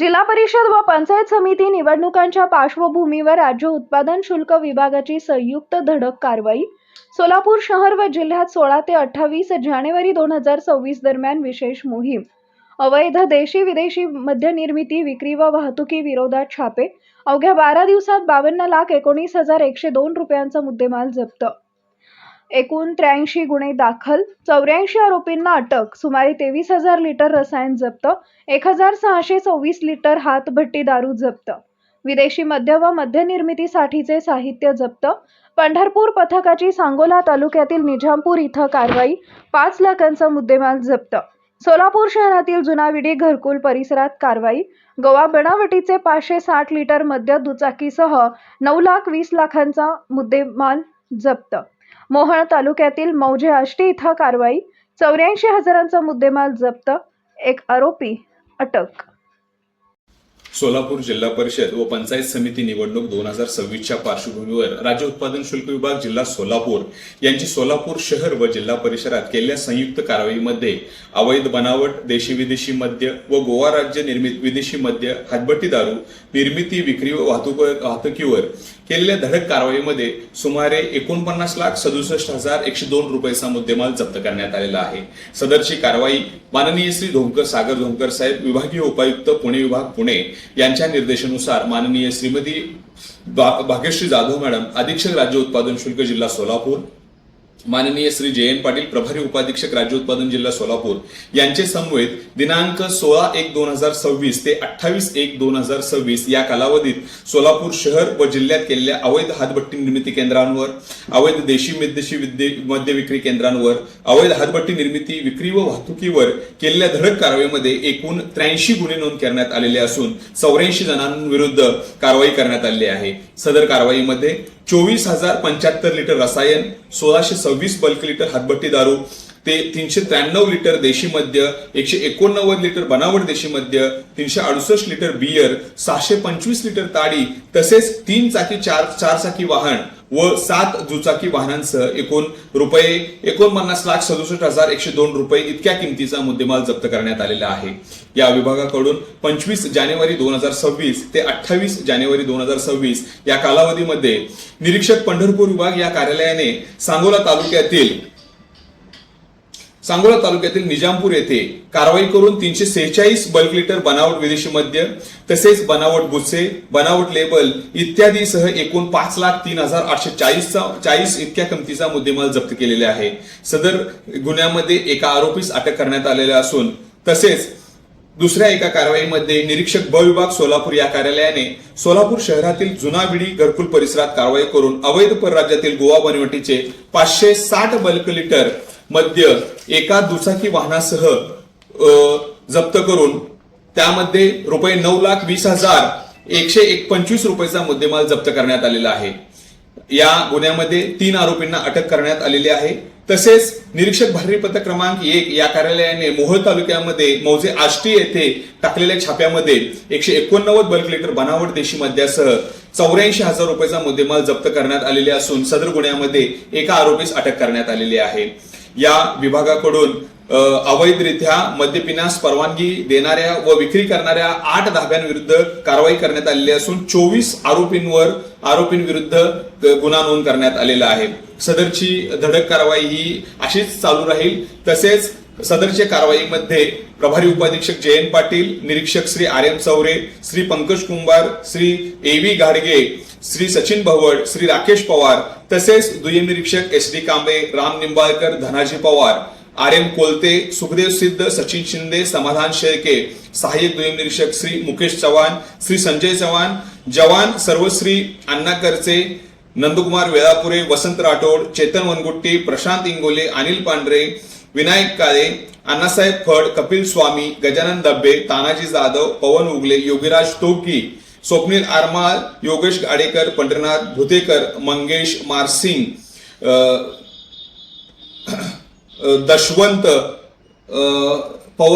जिल्हा परिषद व पंचायत समिती निवडणुकांच्या पार्श्वभूमीवर राज्य उत्पादन शुल्क विभागाची संयुक्त धडक कारवाई. सोलापूर शहर व जिल्ह्यात सोळा ते अठ्ठावीस जानेवारी दोन हजार सव्वीस दरम्यान विशेष मोहीम. अवैध देशी विदेशी मद्यनिर्मिती विक्री व वाहतुकी विरोधात छापे. अवघ्या बारा दिवसात बावन्न लाख एकोणीस हजार एकशे दोन रुपयांचा मुद्देमाल जप्त. एकूण त्र्याऐंशी गुन्हे दाखल चौऱ्याऐंशी आरोपींना अटक सुमारे तेवीस हजार लिटर रसायन जप्त एक हजार सहाशे सव्वीस लिटर हातभट्टी दारू जप्त. विदेशी मद्य व मध्यनिर्मितीसाठीचे साहित्य जप्त. पंढरपूर पथकाची सांगोला तालुक्यातील निजामपूर इथं कारवाई पाच लाखांचा मुद्देमाल जप्त. सोलापूर शहरातील जुनाविडी घरकुल परिसरात कारवाई गोवा बनावटीचे पाचशे साठ लिटर मद्य दुचाकीसह नऊ लाख वीस लाखांचा मुद्देमाल जप्त. मोहळ तालुक्यातील मौजे आष्टी इथं कारवाई. चौऱ्याऐंशी हजारांचा मुद्देमाल जप्त. एक आरोपी अटक. सोलापूर जिल्हा परिषद व पंचायत समिती निवडणूक दोन हजार सव्वीसच्या पार्श्वभूमीवर राज्य उत्पादन शुल्क विभाग जिल्हा सोलापूर यांची सोलापूर शहर व जिल्हा परिषदात केलेल्या संयुक्त कारवाईमध्ये अवैध बनावट देशी विदेशी मद्य व गोवा राज्य निर्मित विदेशी मद्य हातभट्टी दारू निर्मिती विक्री व वाहतूक वाहतुकीवर केलेल्या धडक कारवाईमध्ये सुमारे एकोणपन्नास लाख सदुसष्ट हजार एकशे दोन रुपयाचा मुद्देमाल जप्त करण्यात आलेला आहे. सदरची कारवाई माननीय श्री धोंकर सागर धोंकर साहेब विभागीय उपायुक्त पुणे विभाग पुणे यांच्या निर्देशानुसार माननीय श्रीमती भाग्यश्री जाधव मॅडम अधीक्षक राज्य उत्पादन शुल्क जिल्हा सोलापूर माननीय श्री जयंत पाटील प्रभारी उपाधीक्षक राज्य उत्पादन जिल्हा सोलापूर यांचे समवेत दिनांक सोळा एक दोन हजार सव्वीस ते अठ्ठावीस एक दोन हजार सव्वीस या कालावधीत सोलापूर शहर व जिल्ह्यात केलेल्या अवैध हातभट्टी निर्मिती केंद्रांवर अवैध देशी विदेशी विद्ये- मद्य विक्री केंद्रांवर अवैध हातभट्टी निर्मिती विक्री व वाहतुकीवर केलेल्या धडक कारवाईमध्ये एकूण त्र्याऐंशी गुन्हे नोंद करण्यात आलेले असून चौऱ्याऐंशी जणांविरुद्ध कारवाई करण्यात आली आहे. सदर कारवाईमध्ये चोवीस हजार पंच्याहत्तर लिटर रसायन सोळाशे सव्वीस बल्क लिटर हातभट्टी दारू ते तीनशे त्र्याण्णव लिटर देशी मद्य एकशे एकोणनव्वद लिटर बनावट देशी मद्य तीनशे अडुसष्ट लिटर बियर सहाशे पंचवीस लिटर ताडी तसेच तीन चाकी चार चार चाकी वाहन. व सात दुचाकी वाहनांसह एकूण रुपये एकोणपन्नास लाख सदुसष्ट हजार एकशे दोन रुपये इतक्या किमतीचा मुद्देमाल जप्त करण्यात आलेला आहे. या विभागाकडून पंचवीस जानेवारी दोन हजार सव्वीस ते अठ्ठावीस जानेवारी दोन हजार सव्वीस या कालावधीमध्ये निरीक्षक पंढरपूर विभाग या कार्यालयाने सांगोला तालुक्यातील सांगोला तालुक्यातील निजामपूर येथे कारवाई करून तीनशे सेहेचाळीस बल्क लिटर बनावट विदेशी मद्य तसेच बनावट गुस्से बनावट लेबल इत्यादीसह एकूण पाच लाख तीन हजार आठशे चाळीसचा चाळीस इतक्या किमतीचा मुद्देमाल जप्त केलेले आहे. सदर गुन्ह्यामध्ये एका आरोपीस अटक करण्यात आलेल्या असून तसेच दुसऱ्या एका कारवाईमध्ये निरीक्षक ब विभाग सोलापूर या कार्यालयाने सोलापूर शहरातील जुनाविडी घरकुल परिसरात कारवाई करून अवैध परराज्यातील गोवा बनवटीचे पाचशे साठ बल्क लिटर मद्य एका दुचाकी वाहनासह जप्त करून त्यामध्ये रुपये नऊ लाख वीस हजार एकशे एक पंचवीस रुपयेचा मुद्देमाल जप्त करण्यात आलेला आहे. या गुन्ह्यामध्ये तीन आरोपींना अटक करण्यात आलेली आहे. तसेच निरीक्षक भारती पथक क्रमांक एक या कार्यालयाने मोहोळ तालुक्यामध्ये मौजे आष्टी येथे टाकलेल्या छाप्यामध्ये एकशे एकोणनव्वद बल्क लिटर बनावट देशी मद्यासह चौऱ्याऐंशी हजार रुपयाचा मुद्देमाल जप्त करण्यात आलेले असून सदर गुन्ह्यामध्ये एका आरोपीस अटक करण्यात आलेली आहे. या विभागाकडून अवैधरित्या मद्य पिण्यास परवानगी देणाऱ्या व विक्री करणाऱ्या आठ धाब्यांविरुद्ध कारवाई करण्यात आलेली असून चोवीस आरोपींवर आरोपींविरुद्ध गुन्हा नोंद करण्यात आलेला आहे. सदरची धडक कारवाई ही अशीच चालू राहील. तसेच सदरच्या कारवाईमध्ये प्रभारी उपाधीक्षक जयंत पाटील निरीक्षक Shri R M Chaure Shri Pankaj Kumbhar Shri A V घाडगे श्री सचिन भवड श्री राकेश पवार तसेच दुय्यम निरीक्षक S D Kambe Ram Nimbalkar Dhanaji Pawar R M Kolte Sukhdev Siddh Sachin Shinde समाधान शेळके सहाय्यक दुय्यम निरीक्षक श्री मुकेश चव्हाण श्री संजय चव्हाण जवान सर्वश्री अण्णा करचे नंदकुमार वेळापुरे वसंत राठोड चेतन वनगुट्टी प्रशांत इंगोले अनिल पांढरे विनायक काळे अण्णासाहेब फड कपिल स्वामी गजानन दब्बे तानाजी जाधव पवन उगले योगीराज टोकी स्वप्नील आरमाल योगेश गाडेकर पंढरनाथ भुतेकर मंगेश मारसिंग दशवंत पव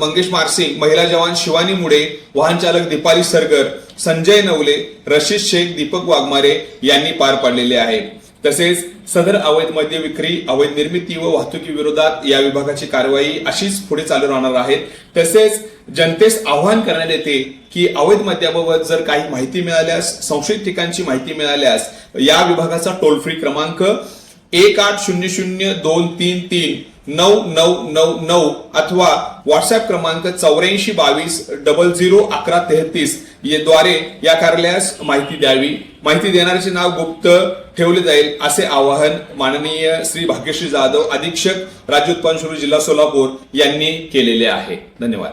मंगेश मारसिंग महिला जवान शिवानी मुडे वाहन चालक दीपाली सरगर संजय नवले रशीद शेख दीपक वाघमारे यांनी पार पाडलेले आहे तसेच सदर अवैध मद्य विक्री अवैध निर्मिती व वाहतुकी विरोधात या विभागाची कारवाई अशीच पुढे चालू राहणार आहे. तसेच जनतेस आवाहन करण्यात येते की अवैध मद्याबाबत जर काही माहिती मिळाल्यास संशयित ठिकाणची माहिती मिळाल्यास या विभागाचा टोल फ्री क्रमांक एक आठ शून्य शून्य दोन तीन तीन नऊ नऊ नऊ नऊ अथवा व्हॉट्सअप क्रमांक चौऱ्याऐंशी बावीस डबल झिरो अकरा तेहतीस द्वारे या कार्यालयास माहिती द्यावी. माहिती देणाऱ्याचे नाव गुप्त ठेवले जाईल असे आवाहन माननीय श्री भाग्यश्री जाधव अधीक्षक राज्य उत्पादन जिल्हा सोलापूर यांनी केलेले आहे. धन्यवाद.